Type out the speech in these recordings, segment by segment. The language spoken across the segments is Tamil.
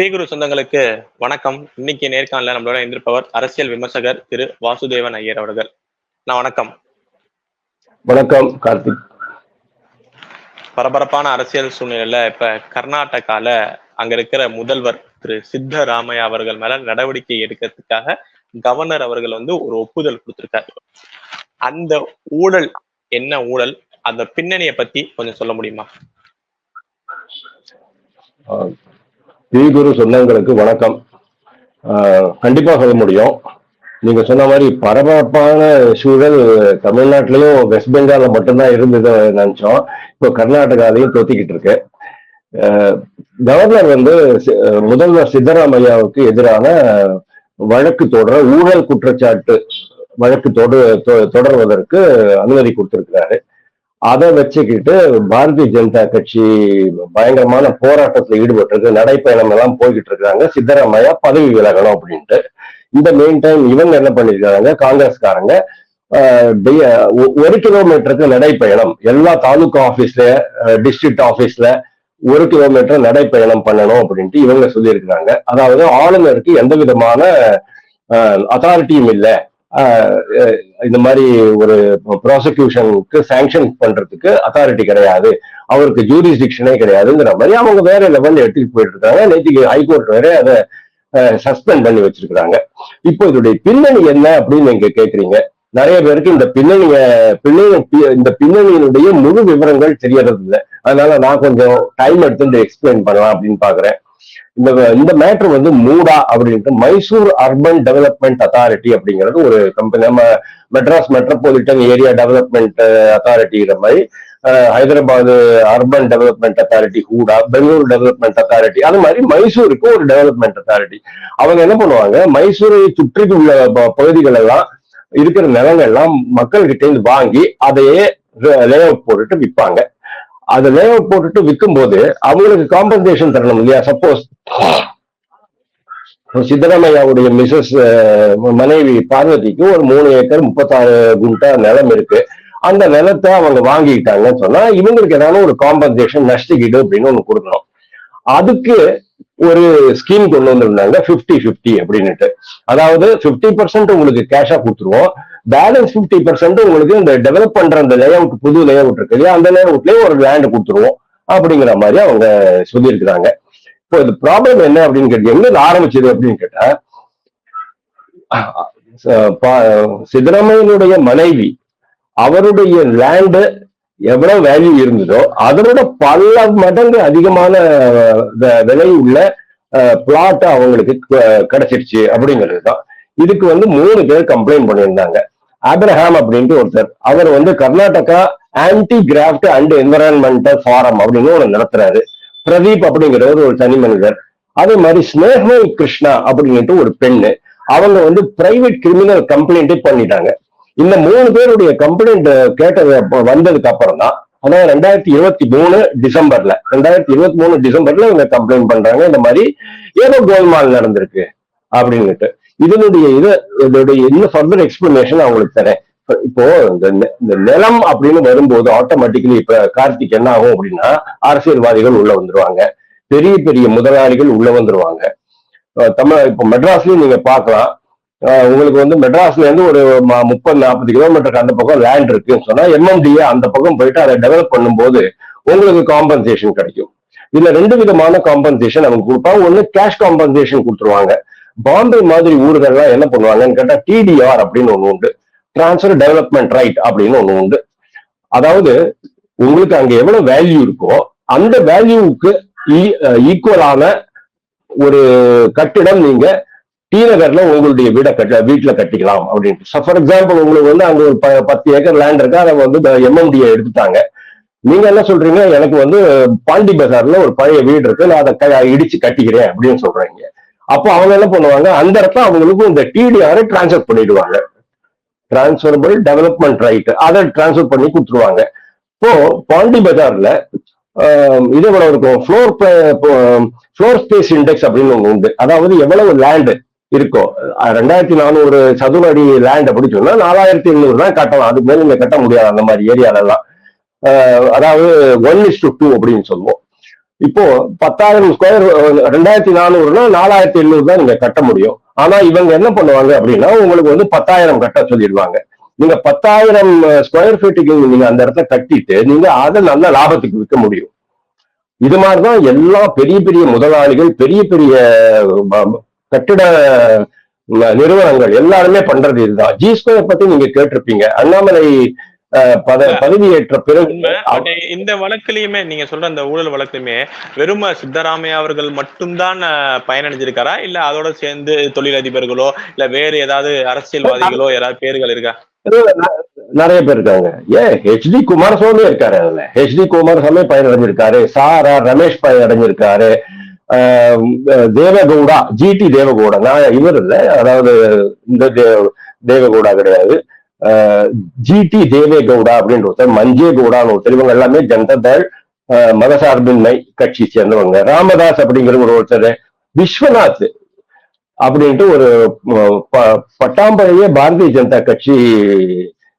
ஸ்ரீகுரு சொந்தங்களுக்கு வணக்கம். இன்னைக்கு நேர்காணல நம்மளோட இருந்திருப்பவர் அரசியல் விமர்சகர் திரு வாசுதேவன் ஐயர் அவர்கள். நான் வணக்கம். வணக்கம் கார்த்திக். பரபரப்பான அரசியல் சூழ்நிலையில இப்ப கர்நாடகால அங்க இருக்கிற முதல்வர் திரு சித்தராமையா அவர்கள் மேல நடவடிக்கை எடுக்கிறதுக்காக கவர்னர் அவர்கள் வந்து ஒரு ஒப்புதல் கொடுத்திருக்காரு. அந்த ஊழல் என்ன ஊழல்? அந்த பின்னணியை பத்தி கொஞ்சம் சொல்ல முடியுமா? குரு சொந்தங்களுக்கு வணக்கம். கண்டிப்பாக கண்டிப்பா சொல்ல முடியும். நீங்க சொன்ன மாதிரி பரபரப்பான சூழல் தமிழ்நாட்டிலையும் வெஸ்ட் பெங்கால மட்டும்தான் இருந்தது நினைச்சோம். இப்போ கர்நாடகாலையும் தொத்திக்கிட்டு இருக்கு. கவர்னர் வந்து முதல்வர் சித்தராமையாவுக்கு எதிரான வழக்கு தொடர ஊழல் குற்றச்சாட்டு வழக்கு தொட- தொ- தொடர்வதற்கு அனுமதி கொடுத்திருக்கிறாரு. அதை வச்சுக்கிட்டு பாரதிய ஜனதா கட்சி பயங்கரமான போராட்டத்துல ஈடுபட்டிருக்கு. நடைப்பயணம் எல்லாம் போய்கிட்டு இருக்காங்க சித்தராமையா பதவி விலகணும் அப்படின்ட்டு. இந்த மெயின் டைம் இவங்க என்ன பண்ணிருக்காங்க காங்கிரஸ்காரங்க ஒரு கிலோமீட்டருக்கு நடைப்பயணம். எல்லா தாலுகா ஆபீஸ்ல டிஸ்ட்ரிக்ட் ஆபீஸ்ல ஒரு கிலோமீட்டர் நடைப்பயணம் பண்ணணும் அப்படின்ட்டு இவங்க சொல்லியிருக்கிறாங்க. அதாவது ஆளுநருக்கு எந்த விதமான அத்தாரிட்டியும் இல்லை. இந்த மாதிரி ஒரு ப்ராசிக்யூஷனுக்கு சாங்ஷன் பண்றதுக்கு அத்தாரிட்டி கிடையாது. அவருக்கு ஜூரிஸ்டிக்ஷனே கிடையாதுங்கிற மாதிரி அவங்க வேற லெவல்ல எடுத்துட்டு போயிட்டு இருக்காங்க நேற்றுக்கு ஹைகோர்ட் வேற அதை சஸ்பெண்ட் பண்ணி வச்சிருக்கிறாங்க. இப்போ இதோடைய பின்னணி என்ன அப்படின்னு நீங்க கேக்குறீங்க? நிறைய பேருக்கு இந்த பின்னணிய பின்னணி இந்த பின்னணியினுடைய முழு விவரங்கள் தெரியறது இல்லை அதனால நான் கொஞ்சம் டைம் எடுத்து எக்ஸ்பிளைன் பண்ணலாம் அப்படின்னு பாக்குறேன். இந்த இந்த மேட்ரு வந்து மூடா அப்படின்ட்டு மைசூர் அர்பன் டெவலப்மெண்ட் அத்தாரிட்டி அப்படிங்கிறது ஒரு கம்பெனி நம்ம மெட்ராஸ் மெட்ரோபாலிட்டன் ஏரியா டெவலப்மெண்ட் அத்தாரிட்டிங்கிற மாதிரி Hyderabad urban development authority HUDA Bangalore development authority அது மாதிரி மைசூருக்கு ஒரு டெவலப்மெண்ட் அத்தாரிட்டி அவங்க என்ன பண்ணுவாங்க? மைசூரை சுற்றி உள்ள ப- பகுதிகள் எல்லாம் இருக்கிற நிலங்கள்லாம் மக்கள்கிட்ட இருந்து வாங்கி அதையே லே அவுட் போட்டுட்டு விற்பாங்க அதை லே அவுட் போட்டுட்டு விற்கும் போது அவங்களுக்கு காம்பன்சேஷன் தரணும் இல்லையா? சப்போஸ் சித்தராமையாவுடைய மிஸ்ஸஸ் மனைவி பார்வதிக்கு ஒரு மூணு ஏக்கர் முப்பத்தாறு குண்டா நிலம் இருக்கு. அந்த நிலத்தை அவங்க வாங்கிக்கிட்டாங்கன்னு சொன்னா இவங்களுக்கு ஏதாவது ஒரு காம்பன்சேஷன் நஷ்டகீடு அப்படின்னு ஒண்ணு கொடுக்கணும். அதுக்கு ஒரு ஸ்கீம் கொண்டு வந்திருந்தாங்க 50 50 அப்படின்னுட்டு. அதாவது 50% பர்சன்ட் உங்களுக்கு கேஷா கொடுத்துருவோம். பேலன்ஸ் 50% பர்சன்ட் உங்களுக்கு இந்த டெவலப் பண்ற அந்த லே அவுட் புது லேஅவுட் இருக்கு இல்லையா? அந்த லேஅவுட்லயே ஒரு லேண்ட் கொடுத்துருவோம். அப்படிங்கிற மாதிரி அவங்க சொல்லியிருக்கிறாங்க. இப்போ இது ப்ராப்ளம் என்ன அப்படின்னு கேட்டு எங்க ஆரம்பிச்சது அப்படின்னு கேட்டா அஹ் பா- மனைவி அவருடைய லேண்டு எவ்வளவு வேல்யூ இருந்ததோ அதனோட பல மடங்கு அதிகமான வ- விலை உள்ள பிளாட் அவங்களுக்கு கிடைச்சிருச்சு அப்படிங்கிறது தான் இதுக்கு வந்து மூணு பேர் கம்ப்ளைண்ட் பண்ணியிருந்தாங்க. ஆப்ரஹாம் அப்படின்ட்டு ஒருத்தர். அவர் வந்து Karnataka anti graft and environmental forum அப்படின்னு ஒன்று நடத்துறாரு. பிரதீப் அப்படிங்கிறவர் ஒரு தனி மனிதர். அதே மாதிரி ஸ்னேஹல் கிருஷ்ணா அப்படின்ட்டு ஒரு பெண்ணு. அவங்க வந்து பிரைவேட் கிரிமினல் கம்ப்ளைண்ட்டே பண்ணிட்டாங்க. இந்த மூணு பேருடைய கம்ப்ளைண்ட் கேட்டது வந்ததுக்கு அப்புறம் தான் அதாவது ரெண்டாயிரத்தி இருபத்தி மூணு டிசம்பர்ல ரெண்டாயிரத்தி இருபத்தி மூணு டிசம்பர்ல இவங்க கம்ப்ளைண்ட் பண்றாங்க. இந்த மாதிரி ஏதோ கோல்மால் நடந்திருக்கு அப்படின்னுட்டு. இதனுடைய இது இதோடைய இன்னும் ஃபர்தர் எக்ஸ்பிளனேஷன் அவங்களுக்கு தரேன். இப்போ இந்த நெ- இந்த நிலம் அப்படின்னு வரும்போது ஆட்டோமேட்டிக்கலி இப்ப கார்த்திக் என்ன ஆகும் அப்படின்னா அரசியல்வாதிகள் உள்ள வந்துருவாங்க. பெரிய பெரிய முதலாளிகள் உள்ள வந்துருவாங்க. தமிழ் இப்போ மெட்ராஸ்லயும் நீங்க பாக்கலாம் உங்களுக்கு வந்து மெட்ராஸ்ல இருந்து ஒரு முப்பது நாற்பது கிலோமீட்டருக்கு அந்த பக்கம் லேண்ட் இருக்குன்னு சொன்னா எம்எம்டிஏ அந்த பக்கம் போயிட்டு அதை டெவலப் பண்ணும்போது உங்களுக்கு காம்பன்சேஷன் கிடைக்கும். இதுல ரெண்டு விதமான காம்பன்சேஷன் அவங்க கொடுப்பாங்க. ஒண்ணு கேஷ் காம்பன்சேஷன் கொடுத்துருவாங்க. பாம்பே மாதிரி ஊர்கள்லாம் என்ன பண்ணுவாங்கன்னு கேட்டா டிடிஆர் அப்படின்னு ஒண்ணு உண்டு. டிரான்ஸ்ஃபர் டெவலப்மெண்ட் ரைட் அப்படின்னு ஒண்ணு உண்டு. அதாவது உங்களுக்கு அங்க எவ்வளவு வேல்யூ இருக்கோ அந்த வேல்யூவுக்கு ஈக்குவலான e, ஒரு கட்டிடம் நீங்க டி நகர்ல உங்களுடைய வீடை கட்ட வீட்டுல கட்டிக்கலாம் அப்படின்ட்டு. ஃபார் எக்ஸாம்பிள் உங்களுக்கு வந்து அங்க ஒரு ப- பத்து ஏக்கர் லேண்ட் இருக்கு அதை வந்து எம்எம்டிஏ எடுத்துட்டாங்க. நீங்க என்ன சொல்றீங்க? எனக்கு வந்து பாண்டி பஜார்ல ஒரு பழைய வீடு இருக்கு நான் அதை க- இடிச்சு கட்டிக்கிறேன் அப்படின்னு சொல்றீங்க. அப்போ அவங்க என்ன பண்ணுவாங்க? அந்த இடத்துல அவங்களுக்கு இந்த டிடிஆரை டிரான்ஸ்ஃபர் பண்ணிடுவாங்க. டிரான்ஸ்ஃபரபிள் டெவலப்மெண்ட் ரைட் அதை டிரான்ஸ்ஃபர் பண்ணி கொடுத்துருவாங்க. இப்போ பாண்டி பஜார்ல இது எவ்வளவு இருக்கும் ஃப்ளோர் ஃப்ளோர் ஸ்பேஸ் இண்டெக்ஸ் அப்படின்னு ஒன்று உண்டு. அதாவது எவ்வளவு லேண்டு இருக்கோ ரெண்டாயிரத்தி நானூறு சதுர அடி லேண்ட் அப்படி சொன்னா நாலாயிரத்தி எண்ணூறு தான் கட்டலாம். அதுக்கு மேல நீங்க கட்ட முடியாது அந்த மாதிரி ஏரியாலெல்லாம் அதாவது ஒன் இஸ் டு டூ அப்படின்னு சொல்லுவோம். இப்போ பத்தாயிரம் ஸ்கொயர் ரெண்டாயிரத்தி நானூறுனா நாலாயிரத்தி எண்ணூறு தான் நீங்க கட்ட முடியும். ஆனா இவங்க என்ன பண்ணுவாங்க அப்படின்னா உங்களுக்கு வந்து பத்தாயிரம் கட்ட சொல்லிடுவாங்க. நீங்க பத்தாயிரம் ஸ்கொயர் ஃபீட்டுக்கு நீங்க அந்த இடத்த கட்டிட்டு நீங்க அதை நல்ல லாபத்துக்கு விற்க முடியும். இது மாதிரிதான் எல்லா பெரிய பெரிய முதலாளிகள் பெரிய பெரிய கட்டிட நிறுவனங்கள் எல்லாருமே பண்றது இதுதான். ஜி ஸ்கொயர் பத்தி நீங்க கேட்டிருப்பீங்க. அண்ணாமலை பதவியேற்ற பிறகு இந்த வழக்குலயுமே நீங்க சொல்ற அந்த ஊழல் வழக்குலயுமே வெறும் சித்தராமையா அவர்கள் மட்டும்தான் பயனடைஞ்சிருக்காரா? இல்ல அதோட சேர்ந்து தொழிலதிபர்களோ இல்ல வேறு ஏதாவது அரசியல்வாதிகளோ யாராவது பேர்கள் இருக்கா? நிறைய பேர் இருக்காங்க. ஏன் ஹெச்டி குமாரசாமி இருக்காரு அதுல. ஹெச்டி குமாரசாமி பயனடைஞ்சிருக்காரு. சாரா ரமேஷ் பயனடைஞ்சிருக்காரு. ஆஹ் தேவகவுடா ஜிடி தேவகவுடா. நான் இவர் இல்ல. அதாவது இந்த தேவகவுடா கிடையாது. ஜிடி தேவேகவுடா அப்படின்ற ஒருத்தர் மஞ்சே கவுடான்னு ஒருத்தர் இவங்க எல்லாமே ஜனதாதள் மதசார்பின்மை கட்சி சேர்ந்தவங்க. ராமதாஸ் அப்படிங்கிற ஒரு ஒருத்தர் விஸ்வநாத் அப்படின்ட்டு ஒரு ப- பட்டாம்பழைய பாரதிய ஜனதா கட்சி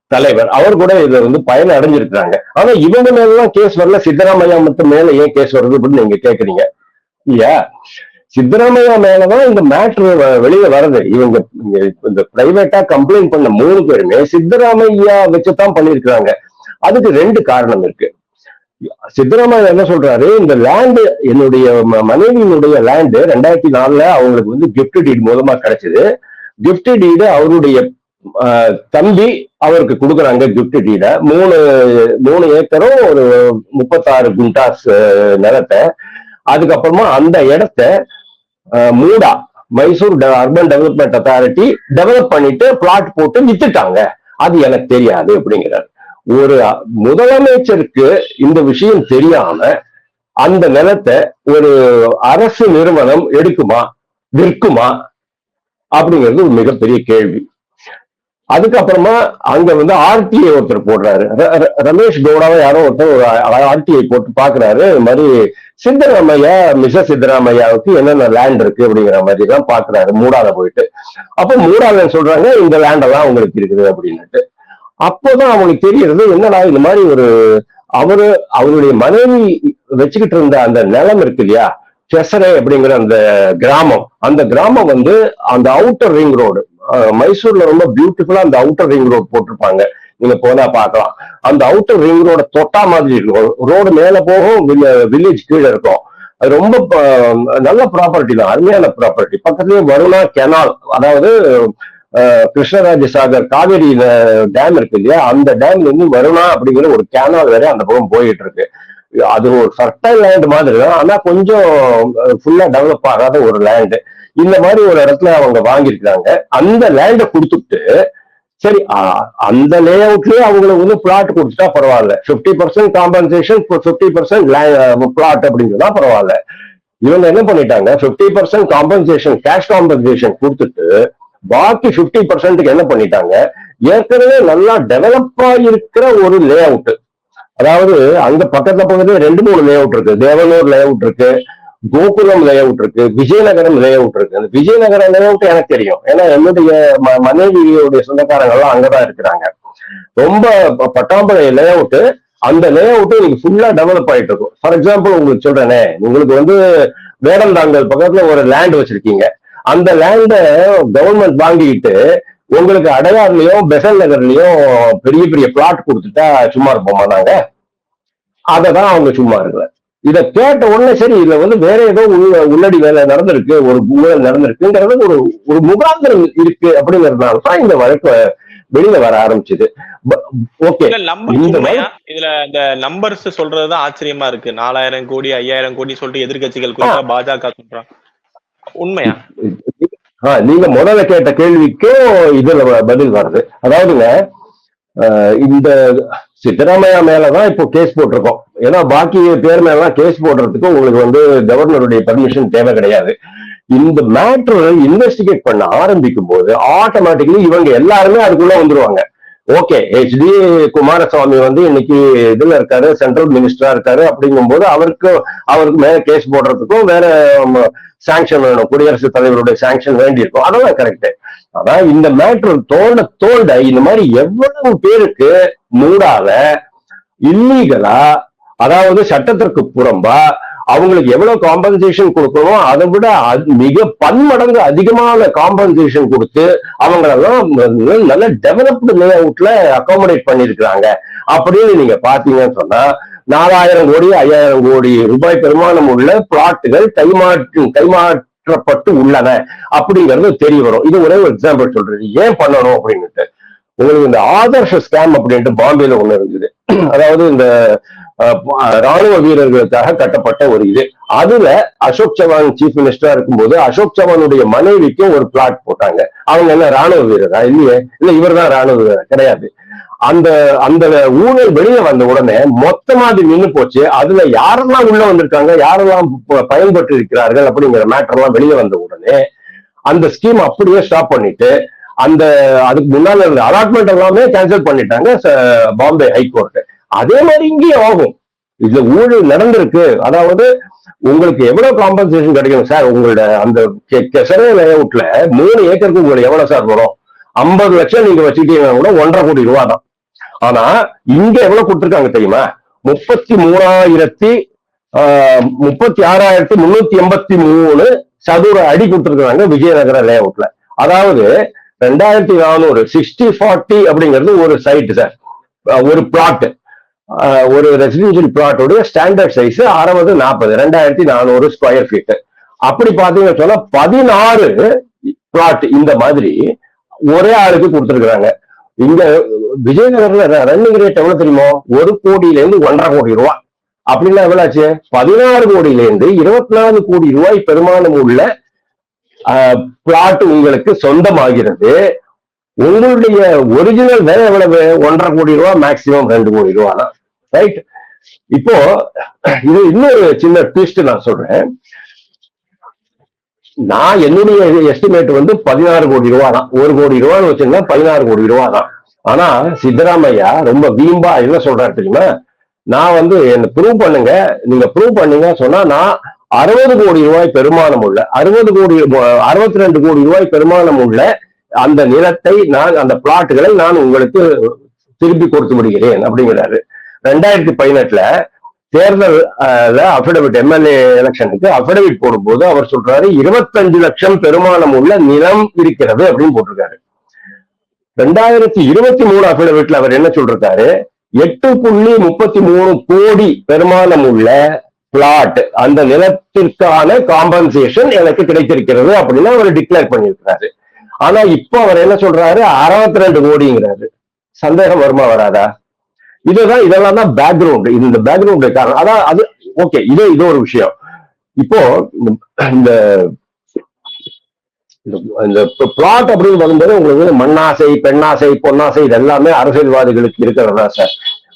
தலைவர். அவர் கூட இதுல வந்து பயன் அடைஞ்சிருக்கிறாங்க. ஆனா இவங்க மேலாம் கேஸ் வரல சித்தராமையா மட்டும் மேல ஏன் கேஸ் வருது அப்படின்னு நீங்க கேக்குறீங்க. இல்லையா? சித்தராமையா மேலதான் இந்த மேட்ரு வெளியே வருது. இவங்க இந்த பிரைவேட்டா கம்ப்ளைண்ட் பண்ண மூணு பேருமே சித்தராமையா வச்சுதான் பண்ணிருக்கிறாங்க அதுக்கு ரெண்டு காரணம் இருக்கு. சித்தராமையா என்ன சொல்றாரு? இந்த லேண்டு என்னுடைய மனைவியினுடைய லேண்டு ரெண்டாயிரத்தி நாலுல அவங்களுக்கு வந்து கிஃப்ட் டீட் மூலமா கிடைச்சது. கிஃப்ட் டீடு அவருடைய ஆஹ், தம்பி அவருக்கு கொடுக்குறாங்க கிஃப்ட் டீட மூணு மூணு ஏக்கரும் ஒரு முப்பத்தாறு குண்டாஸ் நிலத்தை. அதுக்கப்புறமா அந்த இடத்த MUDA. Mysore urban development authority develop பண்ணிட்டு பிளாட் போட்டு வித்துட்டாங்க. அது எனக்கு தெரியாது அப்படிங்கிறார். ஒரு முதலமைச்சருக்கு இந்த விஷயம் தெரியாம அந்த நிலத்தை ஒரு அரசு நிறுவனம் எடுக்குமா விற்குமா அப்படிங்கிறது ஒரு மிகப்பெரிய கேள்வி. அதுக்கப்புறமா அங்க வந்து ஆர்டிஐ ஒருத்தர் போடுறாரு. ரமேஷ் கவுடாவை யாரோ ஒருத்தர் ஒரு ஆர்டிஐ போட்டு பாக்குறாரு. இது மாதிரி சித்தராமையா மிச சித்தராமையாவுக்கு என்னென்ன லேண்ட் இருக்கு அப்படிங்கிற மாதிரி தான் பாக்குறாரு. மூடால போயிட்டு. அப்ப மூடால சொல்றாங்க இந்த லேண்ட் எல்லாம் உங்களுக்கு இருக்குது அப்படின்னுட்டு. அப்போதான் அவங்களுக்கு தெரியறது என்னடா இந்த மாதிரி ஒரு அவரு அவருடைய மனைவி வச்சுக்கிட்டு இருந்த அந்த நிலம் இருக்கு இல்லையா? செசரை அப்படிங்கிற அந்த கிராமம். அந்த கிராமம் வந்து அந்த அவுட்டர் ரிங் ரோடு மைசூர்ல ரொம்ப பியூட்டிஃபுல்லா அந்த அவுட்டர் ரிங் ரோடு போட்டிருப்பாங்க. நீங்க போனா பார்க்கலாம். அந்த அவுட்டர் ரிங் ரோட தொட்டா மாதிரி இருக்கும். ரோடு மேல போகும் வில்லேஜ் கீழே இருக்கும். அது ரொம்ப நல்ல ப்ராப்பர்ட்டி தான். அருமையான ப்ராப்பர்ட்டி பக்கத்துலயே வருணா கெனால் அதாவது கிருஷ்ணராஜ சாகர் காவேரி டேம் இருக்கு இல்லையா? அந்த டேம்ல இருந்து வருணா அப்படிங்கிற ஒரு கேனால் வேற அந்த பக்கம் போயிட்டு இருக்கு. அது ஒரு ஃபர்டைல் லேண்ட் மாதிரி தான். ஆனா கொஞ்சம் ஃபுல்லா டெவலப் ஆகாத ஒரு லேண்டு இந்த மாதிரி ஒரு இடத்துல அவங்க வாங்கியிருக்கிறாங்க. அந்த லேண்டை கொடுத்துட்டு சரி அந்த லே அவுட்லயே அவங்களுக்கு வந்து பிளாட் கொடுத்துட்டா பரவாயில்ல. Fifty percent compensation fifty percent plot அப்படிங்கிறதா பரவாயில்ல. இவங்க என்ன பண்ணிட்டாங்க? Fifty percent compensation cash compensation கொடுத்துட்டு பாக்கி பிப்டி பர்சன்ட்டுக்கு என்ன பண்ணிட்டாங்க? ஏற்கனவே நல்லா டெவலப் இருக்கிற ஒரு லே அவுட் அதாவது அங்க பக்கத்துல பக்கத்துல ரெண்டு மூணு லே அவுட் இருக்கு. தேவனூர் லே அவுட் இருக்கு. கோகுலம் லே அவுட் இருக்கு விஜயநகரம் லே அவுட் இருக்கு. அந்த விஜயநகரம் லே அவுட் எனக்கு தெரியும். ஏன்னா என்னுடைய ம- மனைவியுடைய சொந்தக்காரங்கள்லாம் அங்கதான் இருக்கிறாங்க. ரொம்ப ப- பட்டாம்பழை லே அவுட்டு அந்த லே அவுட்டு இன்னைக்கு ஃபுல்லா டெவலப் ஆயிட்டு இருக்கும். ஃபார் எக்ஸாம்பிள் உங்களுக்கு சொல்றேனே உங்களுக்கு வந்து வேடந்தாங்கல் பக்கத்துல ஒரு லேண்ட் வச்சிருக்கீங்க. அந்த லேண்ட கவர்மெண்ட் வாங்கிக்கிட்டு உங்களுக்கு அடையாறுலயும் பெசல் நகர்லயும் பெரிய பெரிய பிளாட் கொடுத்துட்டா சும்மா இருப்போமா நாங்க? அதை தான் அவங்க சும்மா இருக்கிற இத கேட்ட உடனே சரி இதுல வந்து வேற ஏதோ உள்ள உள்ளடி வேலை நடந்திருக்கு ஒரு ஊழல் நடந்திருக்குங்கிறது ஒரு ஒரு முகாந்திரம் இருக்கு அப்படிங்கறதுனால தான் இந்த வழக்கு வெளியில வர ஆரம்பிச்சது. ஓகே. இதுல இந்த நம்பர்ஸ் சொல்றதுதான் ஆச்சரியமா இருக்கு. நாலாயிரம் கோடி ஐயாயிரம் கோடி சொல்லிட்டு எதிர்க்கட்சிகள் குறிப்பா பாஜக சொல்றாங்க உண்மையா? ஆஹ் நீங்க முதல்ல கேட்ட கேள்விக்கும் இதுல பதில் வருது. அதாவதுங்க இந்த சித்தராமையா மேலதான் இப்போ கேஸ் போட்டிருக்கோம். ஏன்னா பாக்கி பேர் மேலாம் கேஸ் போடுறதுக்கு உங்களுக்கு வந்து கவர்னருடைய பர்மிஷன் தேவை கிடையாது. இந்த மேட்ரு இன்வெஸ்டிகேட் பண்ண ஆரம்பிக்கும் போது ஆட்டோமேட்டிக்கலி இவங்க எல்லாருமே அதுக்குள்ள வந்துருவாங்க. ஓகே ஹெச்டி குமாரசுவாமி வந்து இன்னைக்கு இதுல இருக்காரு சென்ட்ரல் மினிஸ்டரா இருக்காரு அப்படிங்கும்போது அவருக்கு அவருக்கு மேல கேஸ் போடுறதுக்கும் வேற சாங்ஷன் வேணும். குடியரசுத் தலைவருடைய சாங்ஷன் வேண்டியிருக்கும். அதெல்லாம் கரெக்ட் ஆனா இந்த மேட்ரு தோண்ட தோண்ட இந்த மாதிரி எவ்வளவு பேருக்கு மூடாத இல்லீகலா அதாவது சட்டத்திற்கு புறம்பா அவங்களுக்கு எவ்வளவு காம்பன்சேஷன் கொடுக்கணுமோ அதை விட மிக பன்மடங்கு அதிகமான காம்பன்சேஷன் கொடுத்து அவங்களெல்லாம் நல்ல டெவலப்டு லே அவுட்ல அகாமடேட் பண்ணிருக்கிறாங்க அப்படின்னு நீங்க பாத்தீங்கன்னு சொன்னா நாலாயிரம் கோடி ஐயாயிரம் கோடி ரூபாய் பெருமானம் உள்ள பிளாட்டுகள் கைமாற்று கைமாற்றப்பட்டு உள்ளன அப்படிங்கிறது தெரிய வரும். இது ஒரே ஒரு எக்ஸாம்பிள் சொல்றது ஏன் பண்ணணும் அப்படின்னுட்டு. உங்களுக்கு இந்த ஆதர்ஷ ஸ்கேம் அப்படின்ட்டு பாம்பேல ஒண்ணு இருந்தது அதாவது இந்த ராணுவ வீரர்களுக்காக கட்டப்பட்ட ஒரு இது. அதுல அசோக் சவான் சீஃப் மினிஸ்டரா இருக்கும்போது அசோக் சவானுடைய மனைவிக்கும் ஒரு பிளாட் போட்டாங்க. அவங்க என்ன ராணுவ வீரரா? இல்லையே. இல்ல இவர் தான் ராணுவ வீரர்? கிடையாது. அந்த அந்த ஊழல் வெளியே வந்த உடனே மொத்தமா அது நின்று போச்சு. அதுல யாரெல்லாம் உள்ள வந்திருக்காங்க யாரெல்லாம் ப- பயன்பட்டு இருக்கிறார்கள் அப்படிங்கிற மேட்டர் எல்லாம் வெளியே வந்த உடனே அந்த ஸ்கீம் அப்படியே ஸ்டாப் பண்ணிட்டு அந்த அதுக்கு முன்னால இருந்த அலாட்மெண்ட் எல்லாமே கேன்சல் பண்ணிட்டாங்க பாம்பே ஹைகோர்ட் அதே மாதிரி இங்கேயும் ஆகும். இதுல ஊழல் நடந்திருக்கு. அதாவது உங்களுக்கு எவ்வளவு காம்பன்சேஷன் கிடைக்கும் சார் உங்களோட அந்த கெசரே லேஅவுட்ல மூணு ஏக்கருக்கு உங்களுக்கு எவ்வளவு சார் வரும்? ஐம்பது லட்சம் நீங்க வச்சுக்கிட்டீங்கன்னா கூட ஒன்றரை கோடி ரூபா தான் ஆனா இங்க எவ்வளவு கொடுத்துருக்காங்க தெரியுமா? முப்பத்தி மூணாயிரத்தி முப்பத்தி ஆறாயிரத்தி முன்னூத்தி எண்பத்தி மூணு சதுர அடி கொடுத்துருக்காங்க விஜயநகர லே அவுட்ல அதாவது ரெண்டாயிரத்தி நானூறு சிக்ஸ்டி ஃபார்ட்டி அப்படிங்கிறது ஒரு சைட் சார் ஒரு பிளாட் ஒரு ரெசிடென்சியல் பிளாட்டோட ஸ்டாண்டர்ட் சைஸ் அறுபது நாற்பது ரெண்டாயிரத்தி நானூறு ஸ்கொயர் ஃபீட் அப்படி பாத்தீங்கன்னு சொன்னா பதினாறு பிளாட் இந்த மாதிரி ஒரே ஆளுக்கு கொடுத்துருக்குறாங்க. இங்க விஜயநகர்ல ரன்னிங் ரேட் எவ்வளவு தெரியுமோ? ஒரு கோடியில இருந்து ஒன்றரை கோடி ரூபாய். அப்படின்னா எவ்வளவு ஆச்சு பதினாறு கோடியில இருந்து இருபத்தி நாலு கோடி ரூபாய் பெருமானம் உள்ள பிளாட் உங்களுக்கு சொந்தமாகிறது. உங்களுடைய ஒரிஜினல் விலை எவ்வளவு? ஒன்றரை கோடி ரூபாய் மேக்சிமம் ரெண்டு கோடி ரூபாய் தான் ரைட் இப்போ இது இன்னொரு சின்ன ட்விஸ்ட் நான் சொல்றேன். நான் என்னுடைய எஸ்டிமேட் வந்து பதினாறு கோடி ரூபா தான் ஒரு கோடி ரூபான்னு வச்சிருந்தா பதினாறு கோடி ரூபா தான் ஆனா சித்தராமையா ரொம்ப வீம்பா என்ன சொல்றாரு தெரியுமா? நான் வந்து என்ன ப்ரூவ் பண்ணுங்க நீங்க ப்ரூவ் பண்ணீங்க சொன்னா நான் அறுபது கோடி ரூபாய் பெருமானம் உள்ள அறுபது கோடி அறுபத்தி ரெண்டு கோடி ரூபாய் பெருமானம் உள்ள அந்த நிலத்தை நான் அந்த பிளாட்டுகளை நான் உங்களுக்கு திருப்பி கொடுத்து விடுகிறேன் அப்படிங்கிறாரு. ரெண்டாயிரத்தி பதினெட்டுல தேர்தல் அபிடவிட் எம்எல்ஏ எலெக்ஷனுக்கு அபிடவிட் போடும்போது அவர் சொல்றாரு இருபத்தஞ்சு லட்சம் பெருமானம் உள்ள நிலம் இருக்கிறது அப்படின்னு போட்டிருக்காரு. ரெண்டாயிரத்தி இருபத்தி மூணு அபிடவிட்ல அவர் என்ன சொல்றாரு எட்டு புள்ளி முப்பத்தி மூணு கோடி பெருமானம் உள்ள பிளாட் அந்த நிலத்திற்கான காம்பன்சேஷன் எனக்கு கிடைத்திருக்கிறது அப்படின்னு அவர் டிக்ளேர் பண்ணியிருக்கிறாரு. ஆனா இப்போ அவர் என்ன சொல்றாரு? அறுபத்தி ரெண்டு கோடிங்கிறாரு. சந்தேகம் வருமா வராதா? இதுதான் இதெல்லாம் தான் பேக்ரவுண்ட் இந்த பேக்ரவுண்ட் காரணம். அதான் அது ஓகே இது இது ஒரு விஷயம். இப்போ இந்த இந்த- பிளாட் அப்படின்னு வரும்போது உங்களுக்கு வந்து மண்ணாசை பெண்ணாசை பொன்னாசை இது எல்லாமே அரசியல்வாதிகளுக்கு இருக்கிறதா சார்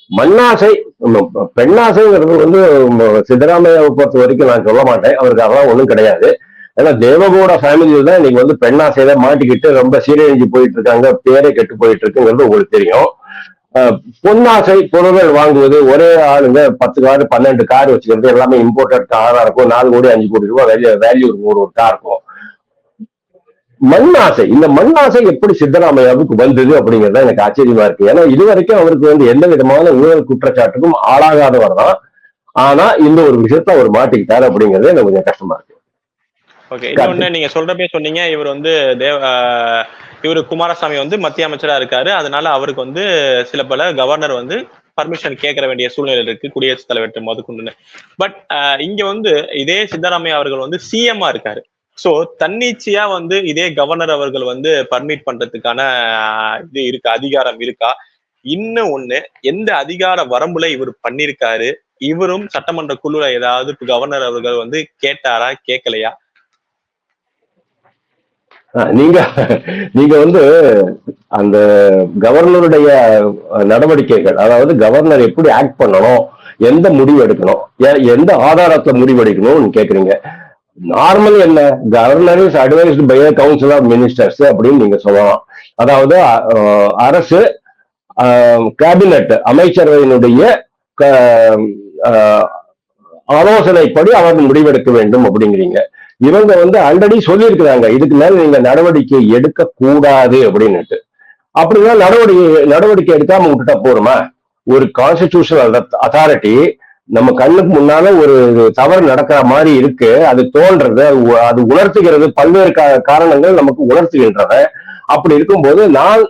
மண்ணாசை பெண்ணாசைங்கிறது வந்து சித்தராமையை சித்தராமையாவை பொறுத்த வரைக்கும் நான் சொல்ல மாட்டேன். அவருக்கு அதெல்லாம் ஒண்ணும் கிடையாது. ஏன்னா தேவகோட ஃபேமிலியில் தான் இன்னைக்கு வந்து பெண்ணாசையில மாட்டிக்கிட்டு ரொம்ப சீரழிஞ்சு போயிட்டு இருக்காங்க பேரே கெட்டு போயிட்டு இருக்குங்கிறது உங்களுக்கு தெரியும். பொன்னாசை பொருள்கள் வாங்குவது ஒரே ஆளுங்க பத்து கார் பன்னெண்டு கார் வச்சுக்கிறது எல்லாமே இம்போர்ட்டட் காரா இருக்கும். நாலு கோடி அஞ்சு கோடி ரூபாய் வேல்யூ வேல்யூ இருக்கும் ஒரு ஒரு கார் இருக்கும் மண்ணாசை இந்த மண்ணாசை எப்படி சித்தராமையாவுக்கு வந்தது அப்படிங்கிறது தான் எனக்கு ஆச்சரியமா இருக்கு. ஏன்னா இதுவரைக்கும் அவருக்கு வந்து எந்த விதமான ஊழல் குற்றச்சாட்டுக்கும் ஆளாகாதவர் தான். ஆனா இந்த ஒரு விஷயத்த அவர் மாட்டிக்கிட்டாரு அப்படிங்கிறது எனக்கு கொஞ்சம் கஷ்டமா இருக்கு. ஓகே இன்னொன்னு நீங்க சொல்றப்பே சொன்னீங்க இவர் வந்து தேவ இவரு குமாரசாமி வந்து மத்திய அமைச்சரா இருக்காரு. அதனால அவருக்கு வந்து சில பல கவர்னர் வந்து பர்மிஷன் கேட்கற வேண்டிய சூழ்நிலை இருக்கு குடியரசுத் தலைவர்கிட்ட முதற்கொண்டுன்னு பட் இங்க வந்து இதே சித்தராமையா அவர்கள் வந்து சிஎம்மா இருக்காரு. சோ தன்னிச்சையா வந்து இதே கவர்னர் அவர்கள் வந்து பர்மிட் பண்றதுக்கான இது இருக்கு அதிகாரம் இருக்கா? இன்னும் ஒண்ணு எந்த அதிகார வரம்புல இவர் பண்ணிருக்காரு? இவரும் சட்டமன்ற குழுல ஏதாவது கவர்னர் அவர்கள் வந்து கேட்டாரா கேட்கலையா? நீங்க நீங்க வந்து அந்த கவர்னருடைய நடவடிக்கைகள் அதாவது கவர்னர் எப்படி ஆக்ட் பண்ணணும் எந்த முடிவு எடுக்கணும் எந்த ஆதாரத்துல முடிவெடுக்கணும்னு கேக்குறீங்க. நார்மல் என்ன? Governor is advised by council of ministers அப்படின்னு நீங்க சொல்லலாம். அதாவது அரசு கேபினட் அமைச்சரவையினுடைய க- ஆலோசனைப்படி அவர் முடிவெடுக்க வேண்டும் அப்படிங்கிறீங்க. இவங்க வந்து ஆல்ரெடி சொல்லியிருக்கிறாங்க. இதுக்கு மேல நீங்க நடவடிக்கை எடுக்க கூடாது அப்படின்னுட்டு. அப்படின்னா நடவடிக்கை நடவடிக்கை எடுக்காம விட்டுட்டா போருமா ஒரு கான்ஸ்டிடியூஷனல் அத்தாரிட்டி நம்ம கண்ணுக்கு முன்னால ஒரு தவறு நடக்கிற மாதிரி இருக்கு. அது தோன்றது அது உணர்த்துகிறது. பல்வேறு காரணங்கள் நமக்கு உணர்த்துகின்றன. அப்படி இருக்கும்போது நான்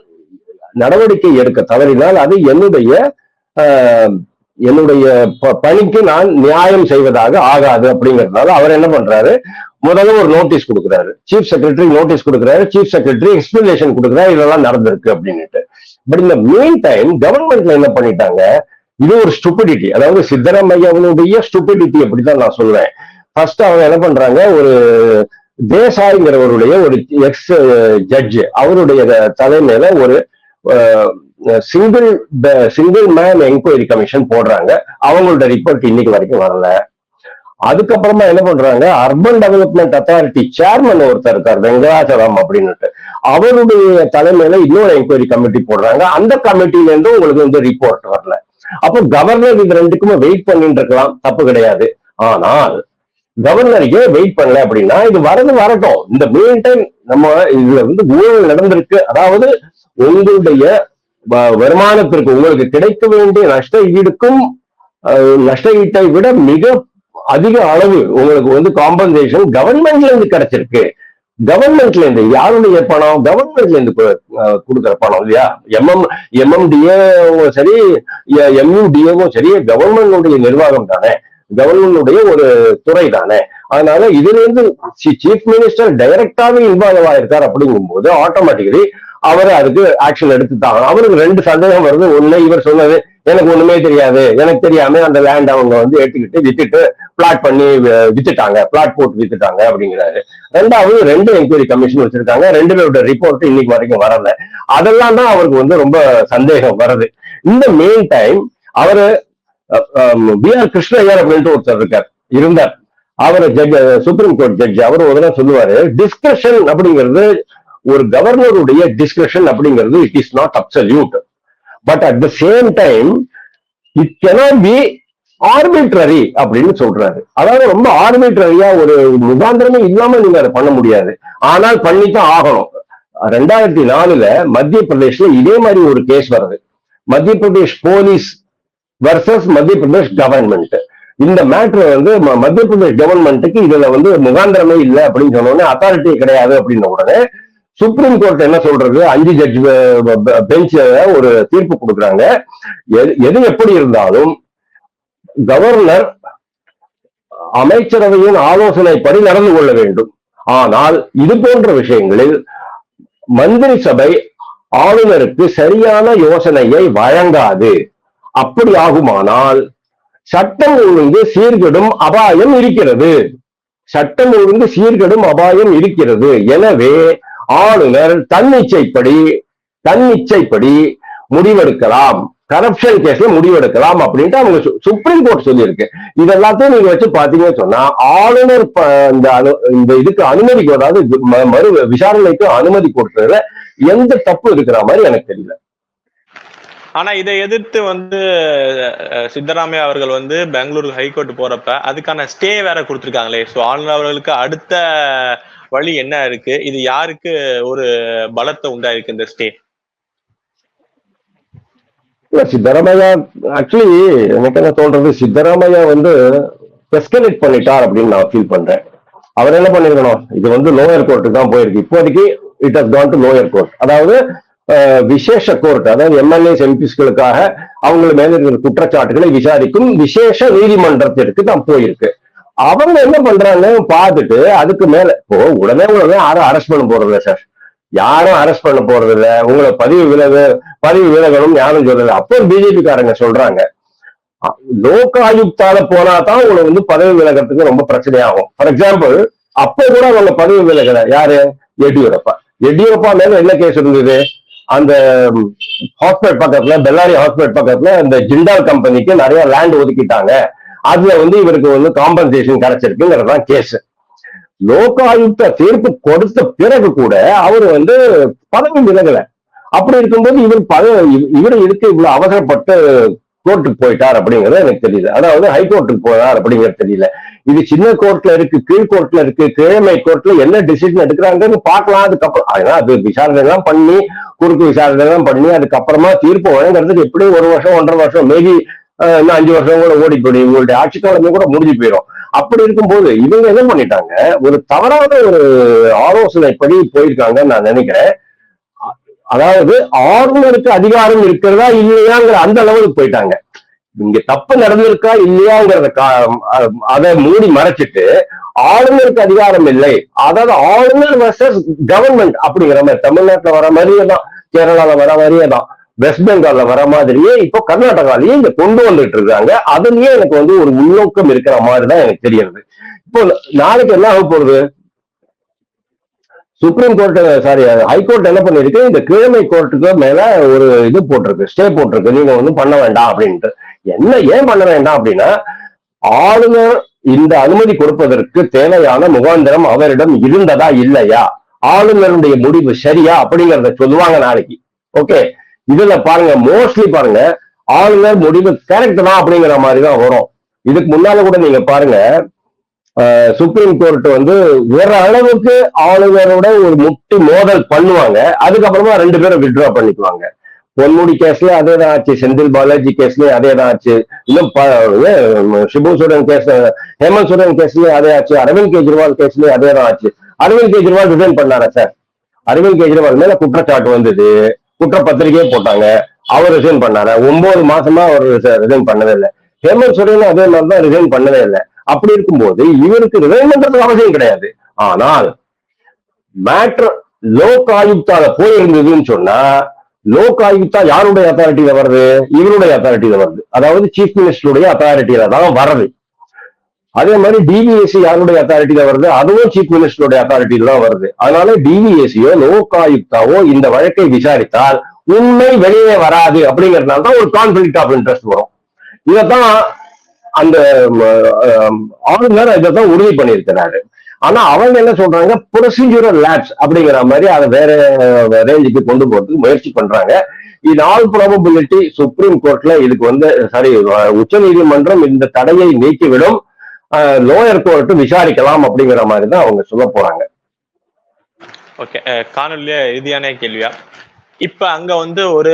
நடவடிக்கை எடுக்க தவறினால் அது என்னுடைய ஆஹ், என்னுடைய ப- பணிக்கு நான் நியாயம் செய்வதாக ஆகாது அப்படிங்கிறதுனால அவர் என்ன பண்றாரு? முதல்ல ஒரு நோட்டீஸ் கொடுக்குறாரு. சீஃப் செக்ரட்டரி நோட்டீஸ் கொடுக்குறாரு. சீஃப் செக்ரட்டரி எக்ஸ்பிளனேஷன் கொடுக்குறாரு. இதெல்லாம் நடந்திருக்கு அப்படின்னுட்டு. பட் இந்த மெயின் டைம் கவர்மெண்ட்ல என்ன பண்ணிட்டாங்க? இது ஒரு ஸ்டூபிடிட்டி அதாவது சித்தராமையாவுடைய ஸ்டூபிடிட்டி அப்படிதான் நான் சொல்றேன். ஃபர்ஸ்ட் அவங்க என்ன பண்றாங்க? ஒரு தேசாய்ங்கிறவருடைய ஒரு எக்ஸ் ஜட்ஜ் அவருடைய தலைமையில ஒரு single single man enquiry commission போடுறாங்க. அவங்களோட ரிப்போர்ட் இன்னைக்கு வரைக்கும் வரல. அதுக்கப்புறமா என்ன பண்றாங்க அர்பன் டெவலப்மெண்ட் அத்தாரிட்டி சேர்மன் ஒருத்தர் இருக்கார் வெங்கடாச்சலம் அப்படின்னுட்டு. அவருடைய தலைமையில இன்னொரு என்கொயரி கமிட்டி போடுறாங்க. அந்த கமிட்டில இருந்து உங்களுக்கு வந்து ரிப்போர்ட் வரல. அப்போ கவர்னர் இது ரெண்டுக்குமே வெயிட் பண்ணிட்டு இருக்கலாம். தப்பு கிடையாது. ஆனால் கவர்னர் ஏன் வெயிட் பண்ணல அப்படின்னா இது வரது வரட்டும். இந்த மெயின் டைம் நம்ம இதுல வந்து ஊழல் நடந்திருக்கு. அதாவது உங்களுடைய வருமானத்திற்கு உங்களுக்கு கிடைக்க வேண்டிய நஷ்ட ஈடுக்கும் நஷ்ட ஈட்டை விட மிக அதிக அளவு உங்களுக்கு வந்து காம்பன்சேஷன் கவர்மெண்ட்ல இருந்து கிடைச்சிருக்கு. கவர்மெண்ட்ல இருந்து யாருடைய பணம்? கவர்மெண்ட்ல இருந்து கொடுக்குற பணம் இல்லையா? எம்எம் எம்எம்டிஏவும் சரி எம்யூடிஏவும் சரி கவர்மெண்டுடைய நிர்வாகம் தானே. கவர்மெண்டுடைய ஒரு துறை தானே. அதனால இதுல இருந்து சீஃப் மினிஸ்டர் டைரக்டாவே இன்வால்வ் ஆயிருக்கார் அப்படிங்கும்போது ஆட்டோமேட்டிக்கலி அவர் அதுக்கு ஆக்ஷன் எடுத்துட்டாங்க. அவருக்கு ரெண்டு சந்தேகம் வருது. ஒண்ணு இவர் சொன்னது எனக்கு ஒண்ணுமே தெரியாது. எனக்கு தெரியாம அந்த லேண்ட் அவங்க வந்து எடுத்துக்கிட்டு வித்துட்டு பிளாட் பண்ணி வித்துட்டாங்க. பிளாட் போட்டு வித்துட்டாங்க அப்படிங்கிறாரு. ரெண்டாவது ரெண்டு என்கொயரி கமிஷன் வச்சிருக்காங்க. ரெண்டு பேரோட ரிப்போர்ட் இன்னைக்கு வரைக்கும் வரல. அதெல்லாம் தான் அவருக்கு வந்து ரொம்ப சந்தேகம் வருது. இந்த மெயின் டைம் அவரு பி ஆர் கிருஷ்ணய்யர் அப்படின்ட்டு ஒருத்தர் இருக்கார். இருந்தார். அவர் ஜட்ஜ் சுப்ரீம் கோர்ட் ஜட்ஜ் அவர் ஒரு சொல்லுவாரு டிஸ்கஷன் அப்படிங்கிறது ஒரு கவர்னருடைய டிஸ்கஷன் அப்படிங்கிறது it is not absolute but at the same time it cannot be arbitrary அப்படின்னு சொல்றாரு. அதாவது ரொம்ப ஆர்பிட்ரரியா ஒரு முகாந்திரமே இல்லாம நீங்க அதை பண்ண முடியாது. ஆனால் பண்ணித்தான் ஆகணும். ரெண்டாயிரத்தி நாலுல மத்திய பிரதேஷ்ல இதே மாதிரி ஒரு கேஸ் வருது. மத்திய பிரதேஷ் போலீஸ் வர்சஸ் மத்திய பிரதேஷ் கவர்மெண்ட் இந்த மேட்ரு வந்து ம- மத்திய பிரதேஷ் கவர்மெண்ட்டுக்கு இதுல வந்து முகாந்திரமே இல்லை அப்படின்னு சொன்ன உடனே அத்தாரிட்டி கிடையாது அப்படின்ன உடனே சுப்ரீம் கோர்ட் என்ன சொல்றது? அஞ்சு ஜட்ஜ் பெஞ்ச் ஒரு தீர்ப்பு கொடுக்குறாங்க. எது- எது எப்படி இருந்தாலும் கவர்னர் அமைச்சரவையின் ஆலோசனைப்படி நடந்து கொள்ள வேண்டும். ஆனால் இது போன்ற விஷயங்களில் மந்திரி சபை ஆளுநருக்கு சரியான யோசனையை வழங்காது. அப்படி ஆகுமானால் சட்டம் ஒழுங்கு சீர்கெடும் அபாயம் இருக்கிறது. சட்டம் ஒழுங்கு சீர்கெடும் அபாயம் இருக்கிறது. எனவே ஆளுநர் தன்னிச்சைப்படி தன்னிச்சைப்படி முடிவெடுக்கலாம். கரப்ஷன் கேஸ்ல முடிவெடுக்கலாம் அப்படின்ட்டு அவங்க சு- சுப்ரீம் கோர்ட் சொல்லியிருக்கு. இது எல்லாத்தையும் நீங்க வச்சு பாத்தீங்கன்னு சொன்னா ஆளுநர் ப- இந்த அனு- இந்த இதுக்கு அனுமதிக்கு அதாவது மறு விசாரணைக்கு அனுமதி கொடுத்ததுல எந்த தப்பு இருக்கிற மாதிரி எனக்கு தெரியல. ஆனா இதை எதிர்த்து வந்து சித்தராமையா அவர்கள் வந்து பெங்களூரு ஹைகோர்ட் போறப்ப அதுக்கான ஸ்டே வேற கொடுத்துருக்காங்களே. ஸோ ஆளுநர் அவர்களுக்கு அடுத்த வழி என்ன இருக்கு? இது யாருக்கு ஒரு பலத்தை உண்டாயிருக்கு இந்த ஸ்டே சித்தராமையா ஆக்சுவலி எனக்கு என்ன சொல்றது சித்தராமையா வந்து எஸ்கலேட் பண்ணிட்டார் அப்படின்னு நான் ஃபீல் பண்றேன். அவர் என்ன பண்ணிருக்கணும்? இது வந்து லோயர் கோர்ட்டுக்கு தான் போயிருக்கு. இப்போதைக்கு it has gone to lower court அதாவது விசேஷ கோர்ட் அதாவது எம்எல்ஏஸ் எம்பிஸ்களுக்காக அவங்க மேல இருக்கிற குற்றச்சாட்டுகளை விசாரிக்கும் விசேஷ நீதிமன்றத்திற்கு தான் போயிருக்கு. அவங்க என்ன பண்றாங்க? பார்த்துட்டு அதுக்கு மேல இப்போ உடனே உடனே யாரும் அரெஸ்ட் பண்ண போறது சார் யாரும் அரெஸ்ட் பண்ண போறது இல்ல உங்களை பதிவு விலகு பதவி விலகணும் யாரும் சொல்லல. அப்போ பிஜேபி காரங்க சொல்றாங்க லோக ஆயுக்தால போனா தான் உங்களை வந்து பதவி விலகிறதுக்கு ரொம்ப பிரச்சனையாகும். ஃபார் எக்ஸாம்பிள் அப்போ கூட அவங்க பதவி விலகல. யாரு? எடியூரப்பா. எடியூரப்பா மேல என்ன கேஸ் இருந்தது? அந்த ஹாஸ்பிட்டல் பக்கத்துல பெல்லாரி ஹாஸ்பிட்டல் பக்கத்துல அந்த ஜிண்டால் கம்பெனிக்கு நிறைய லேண்ட் ஒதுக்கிட்டாங்க. அதுல வந்து இவருக்கு வந்து காம்பன்சேஷன் கிடைச்சிருக்குங்கிறதுதான் கேஸ் லோக் தீர்ப்பு கொடுத்த பிறகு கூட அவர் வந்து பதவி விலகல. அப்படி இருக்கும்போது இவர் பத இவர் இதுக்கு இவ்வளவு அவசரப்பட்டு கோர்ட்டுக்கு போயிட்டார் அப்படிங்கிறது எனக்கு தெரியல. அதாவது ஹைகோர்ட்டுக்கு போனார் அப்படிங்கிறது தெரியல. இது சின்ன கோர்ட்ல இருக்கு கீழ் கோர்ட்ல இருக்கு கிழமை கோர்ட்ல என்ன டிசிஷன் எடுக்கிறாங்கன்னு பார்க்கலாம். அதுக்கப்புறம் அது விசாரணை எல்லாம் பண்ணி குறுக்கு விசாரணை எல்லாம் பண்ணி அதுக்கப்புறமா தீர்ப்பு வழங்குறதுக்கு எப்படியும் ஒரு வருஷம் ஒன்றரை வருஷம் மேபி இன்னும் அஞ்சு வருஷம் கூட ஓடி போயிடும். இவங்களுடைய ஆட்சி காலமே கூட முடிஞ்சு போயிடும். அப்படி இருக்கும்போது இவங்க என்ன பண்ணிட்டாங்க? ஒரு தவறான ஒரு ஆலோசனைப்படி போயிருக்காங்கன்னு நான் நினைக்கிறேன். அதாவது ஆளுநருக்கு அதிகாரம் இருக்கிறதா இல்லையாங்கிற அந்த அளவுக்கு போயிட்டாங்க. இங்க தப்பு நடந்திருக்கா இல்லையாங்கிறத கா- அதை மூடி மறைச்சிட்டு ஆளுநருக்கு அதிகாரம் இல்லை. அதாவது ஆளுநர் வர்சஸ் கவர்மெண்ட் அப்படிங்கிற மாதிரி தமிழ்நாட்டுல வர மாதிரியே தான். கேரளால வர மாதிரியே தான். வெஸ்ட் பெங்கால்ல வர மாதிரியே இப்போ கர்நாடகாலயே இங்க கொண்டு வந்துட்டு இருக்காங்க அதுலயே எனக்கு வந்து ஒரு உள்நோக்கம் இருக்கிற மாதிரி தான் எனக்கு தெரியுது. இப்போ நாளைக்கு என்ன ஆக போகுது? சுப்ரீம் கோர்ட் சாரி ஹைகோர்ட் என்ன பண்ணிருக்கு இந்த கீழமை கோர்ட்டுக்கு மேல ஒரு இது போட்டிருக்கு. ஸ்டே போட்டிருக்கு. நீங்க வந்து பண்ண வேண்டாம் அப்படின்ட்டு. என்ன ஏன் பண்ண வேண்டாம் அப்படின்னா ஆளுநர் இந்த அனுமதி கொடுப்பதற்கு தேவையான முகாந்திரம் அவரிடம் இருந்ததா இல்லையா? ஆளுநருடைய முடிவு சரியா அப்படிங்கிறத சொல்லுவாங்க நாளைக்கு. ஓகே இதுல பாருங்க மோஸ்ட்லி பாருங்க ஆளுநர் முடிவு கரெக்ட் தான் அப்படிங்கிற மாதிரி தான் வரும். இதுக்கு முன்னால கூட நீங்க பாருங்க சுப்ரீம் கோர்ட் வந்து ஒரு அளவுக்கு ஆளுநரோட ஒரு முட்டி மோதல் பண்ணுவாங்க. அதுக்கப்புறமா ரெண்டு பேரும் வித்ட்ரா பண்ணிக்குவாங்க. பொன்முடி கேஸ்ல அதே தான் ஆச்சு செந்தில் பாலாஜி கேஸ்லயே அதே தான் ஆச்சு. இன்னும் ப- ஏ, சிபு கேஸ் ஹேமந்த் சோரன் கேஸ்லயே அதே ஆச்சு அரவிந்த் கெஜ்ரிவால் கேஸ்லயே அதே தான் ஆச்சு. அரவிந்த் கெஜ்ரிவால் ரிசைன் பண்ணாரா சார் அரவிந்த் கெஜ்ரிவால் மேல குற்றச்சாட்டு வந்தது. குற்றப்பத்திரிகையே போட்டாங்க. அவர் ரிசைன் பண்ணாரு? ஒன்பது மாசமா அவர் ரிசைன் பண்ணவே இல்லை. ஹேமந்த் சோரனும் அதே மாதிரி தான் ரிசைன் பண்ணவே இல்லை. அப்படி இருக்கும்போது இவருக்கு ரிசைன் பண்றதுக்கு அவசியம் கிடையாது. ஆனால் மேட்ரு லோக் ஆயுக்தால போயிருந்ததுன்னு சொன்னா லோக் ஆயுக்தா யாருடைய அத்தாரிட்டியில வருது இவருடைய அத்தாரிட்டியில வருது அதாவது சீஃப் மினிஸ்டருடைய அத்தாரிட்டியில தான் வருது அதே மாதிரி டிவிஎஸ்சி யாருடைய அத்தாரிட்டியில வருது? அதுவும் சீஃப் மினிஸ்டருடைய அத்தாரிட்டியில தான் வருது. அதனால டிவிஎஸ்சியோ லோகாயுக்தாவோ இந்த வழக்கை விசாரித்தால் உண்மை வெளியே வராது அப்படிங்கறதுனால தான் ஒரு கான்ஃபிளிக் ஆஃப் இன்ட்ரெஸ்ட் வரும். இதைத்தான் அந்த ஆளுநர் இதைத்தான் உறுதி பண்ணியிருக்கிறாரு. ஆனா அவங்க என்ன சொல்றாங்க? ப்ரொசீஜரல் லேப்ஸ் அப்படிங்கிற மாதிரி அதை வேற ரேஞ்சுக்கு கொண்டு போறதுக்கு முயற்சி பண்றாங்க. இது ஆல் ப்ராபபிலிட்டி சுப்ரீம் கோர்ட்ல இதுக்கு வந்து சாரி உச்ச நீதிமன்றம் இந்த தடையை நீக்கிவிடும். லோயர் கோர்ட் விசாரிக்கலாம் அப்படிங்கிற மாதிரி தான் அவங்க சொல்ல போறாங்க. ஓகே காணொலிய இறுதியான கேள்வியா? இப்ப அங்க வந்து ஒரு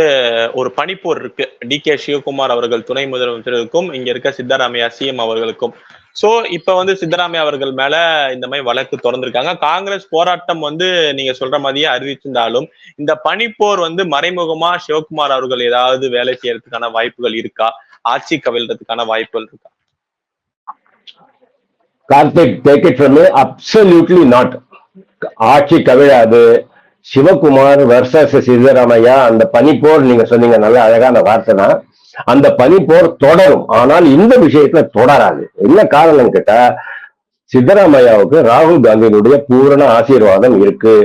ஒரு பனிப்போர் இருக்கு. டி கே சிவகுமார் அவர்கள் துணை முதலமைச்சருக்கும் இங்க இருக்க சித்தராமையா சிஎம் அவர்களுக்கும். சோ இப்ப வந்து சித்தராமையா அவர்கள் மேல இந்த மாதிரி வழக்கு தொடர்ந்திருக்காங்க. காங்கிரஸ் போராட்டம் வந்து நீங்க சொல்ற மாதிரியே அறிவிச்சிருந்தாலும் இந்த பனிப்போர் வந்து மறைமுகமா சிவகுமார் அவர்கள் ஏதாவது வேலை செய்யறதுக்கான வாய்ப்புகள் இருக்கா? ஆட்சி கவிழ்றதுக்கான வாய்ப்புகள் இருக்கா? Karthik take it from absolutely not ஆட்சி கவிழாது. சிவகுமார் வர்சஸ் சிதராமையா அந்த பனிப்போர் நீங்க சொன்னீங்க நல்ல அழகான வார்த்தை தான் அந்த பனிப்போர் தொடரும். ஆனால் இந்த விஷயத்துல தொடராது. என்ன காரணம் கேட்டா சித்தராமையாவுக்கு ராகுல் காந்தியினுடைய பூரண ஆசீர்வாதம் இருக்கு.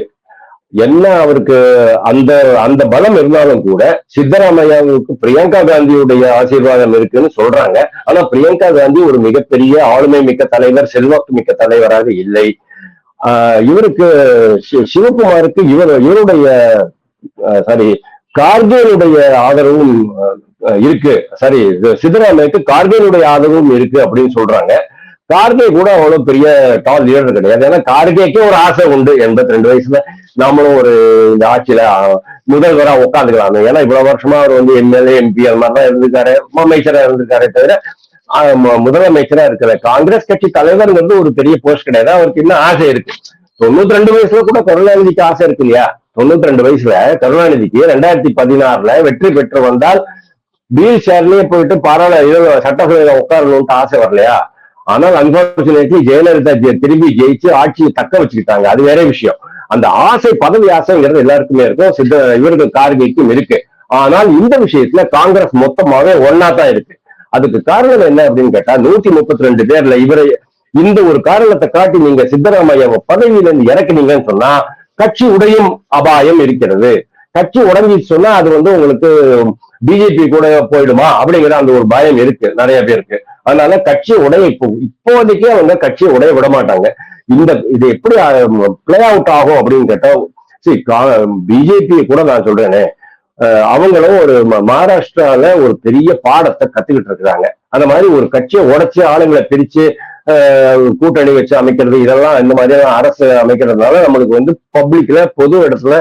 என்ன அவருக்கு அந்த அந்த பலம் இருந்தாலும் கூட சித்தராமையாவுக்கு பிரியங்கா காந்தியுடைய ஆசீர்வாதம் இருக்குன்னு சொல்றாங்க. ஆனா பிரியங்கா காந்தி ஒரு மிகப்பெரிய ஆளுமை மிக்க தலைவர் செல்வாக்கு மிக்க தலைவராக இல்லை. ஆஹ் இவருக்கு சி- சிவகுமாருக்கு இவர் இவருடைய சாரி கார்கேனுடைய ஆதரவும் இருக்கு. சாரி சித்தராமையாவுக்கு கார்கேனுடைய ஆதரவும் இருக்கு அப்படின்னு சொல்றாங்க. கார்கே கூட அவ்வளவு பெரிய டால் லீடர் கிடையாது. ஏன்னா கார்கேக்கே ஒரு ஆசை உண்டு. எண்பத்தி ரெண்டு வயசுல நாமளும் ஒரு இந்த ஆட்சியில முதல்வரா உட்காந்துக்கலாம் ஏன்னா இவ்வளவு வருஷமா அவர் வந்து எம்எல்ஏ எம்பி அது மாதிரிதான் இருந்திருக்காரு. அமைச்சரா இருந்திருக்காரே தவிர முதலமைச்சரா இருக்கிற காங்கிரஸ் கட்சி தலைவர்ங்கிறது ஒரு பெரிய போஸ்ட் கிடையாது. அவருக்கு இன்னும் ஆசை இருக்கு. தொண்ணூத்தி ரெண்டு வயசுல கூட கருணாநிதிக்கு ஆசை இருக்கு இல்லையா? தொண்ணூத்தி ரெண்டு வயசுல கருணாநிதிக்கு ரெண்டாயிரத்தி பதினாறுல வெற்றி பெற்று வந்தால் வீல் சேர்லயே போயிட்டு பாராள சட்டசபையில உட்காரணும்ட்டு ஆசை வரலையா? ஆனால் அன்பார்ச்சுனேட்லி ஜெயலலிதா திரும்பி ஜெயிச்சு ஆட்சியை தக்க வச்சுக்கிட்டாங்க. அது வேற விஷயம். அந்த ஆசை பதவி ஆசைங்கிறது எல்லாருக்குமே இருக்கும். சித்த இவருக்கு கார்கைக்கும் இருக்கு. ஆனால் இந்த விஷயத்துல காங்கிரஸ் மொத்தமாவே ஒன்னா தான் இருக்கு. அதுக்கு காரணம் என்ன அப்படின்னு கேட்டா நூத்தி முப்பத்தி ரெண்டு பேர்ல இவரை இந்த ஒரு காரணத்தை காட்டி நீங்க சித்தராமையாவை பதவியில இருந்து இறக்குனீங்கன்னு சொன்னா கட்சி உடையும் அபாயம் இருக்கிறது. கட்சி உடஞ்சிச்சு சொன்னா அது வந்து உங்களுக்கு பிஜேபி கூட போயிடுமா? அப்படிங்கிற அந்த ஒரு பயம் இருக்கு நிறைய பேருக்கு. அதனால கட்சி உடைய இப்போ இப்போதைக்கே அவங்க கட்சியை உடைய விட மாட்டாங்க. இந்த இது எப்படி பிளே அவுட் ஆகும் அப்படின்னு கேட்டா சரி பிஜேபி கூட நான் சொல்றேனே அவங்களும் ஒரு மகாராஷ்டிரால ஒரு பெரிய பாடத்தை கத்துக்கிட்டு இருக்கிறாங்க. அந்த மாதிரி ஒரு கட்சியை உடைச்சு ஆளுங்களை பிரிச்சு கூட்டணி வச்சு அமைக்கிறது இதெல்லாம் இந்த மாதிரியான அரசு அமைக்கிறதுனால நம்மளுக்கு வந்து பப்ளிக்ல பொது இடத்துல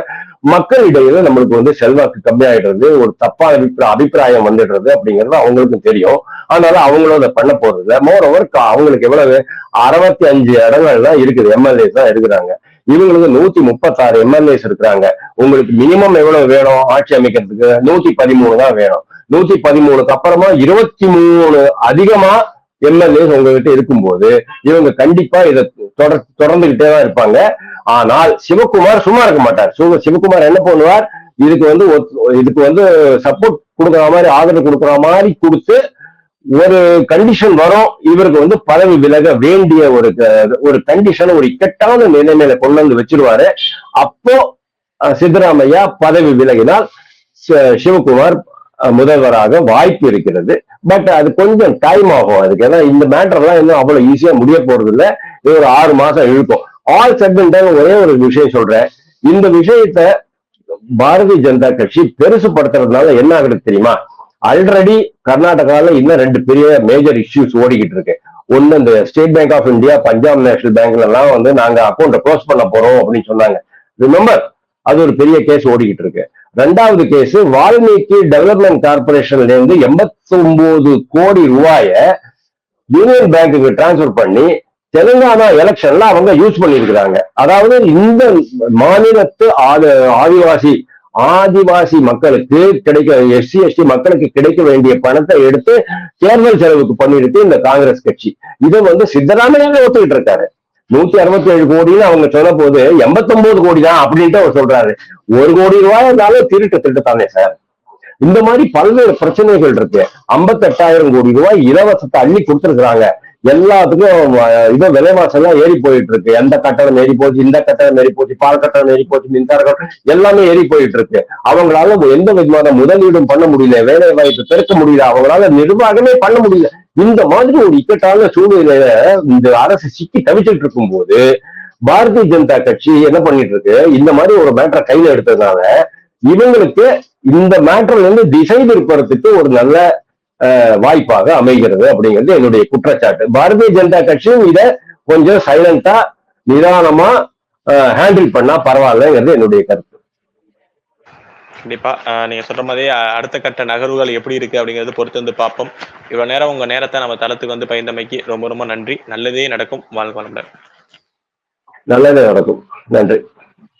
மக்களிடையில நம்மளுக்கு வந்து செல்வாக்கு கம்மியாயிடுறது ஒரு தப்பா அபிப்பிரா- அபிப்பிராயம் வந்துடுறது அப்படிங்கிறது அவங்களுக்கும் தெரியும். அதனால அவங்களும் அதை பண்ண போறது மோர் ஓவர் அவங்களுக்கு எவ்வளவு? அறுபத்தி அஞ்சு இடங்கள்லாம் இருக்குது எம்எல்ஏஸ் தான் இருக்கிறாங்க இவங்களுக்கு நூத்தி முப்பத்தாறு எம்எல்ஏஸ் இருக்கிறாங்க. உங்களுக்கு மினிமம் எவ்வளவு வேணும் ஆட்சி அமைக்கிறதுக்கு? நூத்தி பதிமூணு தான் வேணும். நூத்தி பதிமூணுக்கு அப்புறமா இருபத்தி மூணு அதிகமா எம்எல்ஏஸ் உங்ககிட்ட இருக்கும்போது இவங்க கண்டிப்பா இதை தொடர் தொடர்ந்துகிட்டே தான் இருப்பாங்க. ஆனால் சிவகுமார் சும்மா இருக்க மாட்டார். சிவகுமார் என்ன பண்ணுவார்? இதுக்கு வந்து இதுக்கு வந்து சப்போர்ட் கொடுக்குற மாதிரி ஆதரவு கொடுக்குற மாதிரி கொடுத்து ஒரு கண்டிஷன் வரும். இவருக்கு வந்து பதவி விலக வேண்டிய ஒரு க- ஒரு கண்டிஷன் ஒரு இக்கட்டான நிலைமையில கொண்டு வந்து வச்சிருவாரு. அப்போ சித்தராமையா பதவி விலகினால் சிவகுமார் முதல்வராக வாய்ப்பு இருக்கிறது. பட் அது கொஞ்சம் டைம் ஆகும் அதுக்கு. ஏன்னா இந்த மேட்டர் எல்லாம் இன்னும் அவ்வளவு ஈஸியா முடிய போறது இல்ல இது ஒரு ஆறு மாசம் இழுக்கும். ஆல் செகண்ட் ஒரே ஒரு விஷயம் சொல்றேன். இந்த விஷயத்த பாரதிய ஜனதா கட்சி பெருசுப்படுத்துறதுனால என்ன ஆகுது தெரியுமா? ஆல்ரெடி கர்நாடகால இன்னும் ரெண்டு பெரிய மேஜர் இஷ்யூஸ் ஓடிக்கிட்டு இருக்கு. ஒண்ணு இந்த State Bank of India Punjab National பேங்க்ல எல்லாம் வந்து நாங்க அக்கௌண்ட் க்ளோஸ் பண்ண போறோம் அப்படின்னு சொன்னாங்க. ரிமெம்பர் அது ஒரு பெரிய கேஸ் ஓடிக்கிட்டு இருக்கு. ரெண்டாவது கேஸ் வால்மீகி டெவலப்மெண்ட் கார்பரேஷன்ல இருந்து எண்பத்தி ஒன்பது கோடி ரூபாய யூனியன் பேங்க்குக்கு டிரான்ஸ்பர் பண்ணி தெலுங்கானா எலெக்ஷன்ல அவங்க யூஸ் பண்ணியிருக்கிறாங்க. அதாவது இந்த மாநிலத்து ஆதி- ஆதிவாசி ஆதிவாசி மக்களுக்கு கிடைக்க எஸ்சி எஸ்டி மக்களுக்கு கிடைக்க வேண்டிய பணத்தை எடுத்து தேர்தல் செலவுக்கு பண்ணிருக்கு இந்த காங்கிரஸ் கட்சி. இதை வந்து சித்தராமையாவே ஒத்துக்கிட்டு இருக்காரு. நூத்தி அறுபத்தி ஏழு கோடின்னு அவங்க சொல்ல போது எண்பத்தொன்பது கோடி தான் அப்படின்ட்டு அவர் சொல்றாரு. ஒரு கோடி ரூபாய் இருந்தாலும் திருட்டு திருட்டு தானே சார்? இந்த மாதிரி பல்வேறு பிரச்சனைகள் இருக்கு. ஐம்பத்தெட்டாயிரம் கோடி ரூபாய் இலவசத்தை அள்ளி கொடுத்துருக்காங்க எல்லாத்துக்கும் இதோ இது விலைவாசம் எல்லாம் ஏறி போயிட்டு இருக்கு எந்த கட்டணம் ஏறி போச்சு இந்த கட்டணம் ஏறி போச்சு பால் கட்டணம் ஏறி போச்சு மின்சார கட்டணம் எல்லாமே ஏறி போயிட்டு இருக்கு அவங்களால எந்த விதமான முதலீடும் பண்ண முடியல வேலை வாய்ப்பு பெருக்க முடியல அவங்களால நிர்வாகமே பண்ண முடியல. இந்த மாதிரி ஒரு இக்கட்டான சூழ்நிலையில இந்த அரசு சிக்கி தவிச்சிட்டு இருக்கும்போது பாரதிய ஜனதா கட்சி என்ன பண்ணிட்டு இருக்கு? இந்த மாதிரி ஒரு மேட்டரை கையில எடுத்ததுனால இவங்களுக்கு இந்த மேட்டர்ல இருந்து திசை திருப்பறதுக்கு ஒரு நல்ல வாய்ப்பாக அமைகிறது அப்படிங்கிறது என்னுடைய குற்றச்சாட்டு. பாரதிய ஜனதா கட்சியும் இதை கொஞ்சம் சைலண்டா நிதானமா ஹேண்டில் பண்ணா பரவாயில்லங்கிறது என்னுடைய கருத்து. கண்டிப்பா. நீங்க சொல்ற மாதிரி அடுத்த கட்ட நகர்வுகள் எப்படி இருக்கு அப்படிங்கறது பொறுத்து வந்து பார்ப்போம். இவ்வளவு நேரம் உங்க நேரத்தை நம்ம தளத்துக்கு வந்து பயந்தமைக்கு ரொம்ப ரொம்ப நன்றி. நல்லதே நடக்கும். வாழ்க வளமுடன். நல்லதே நடக்கும். நன்றி.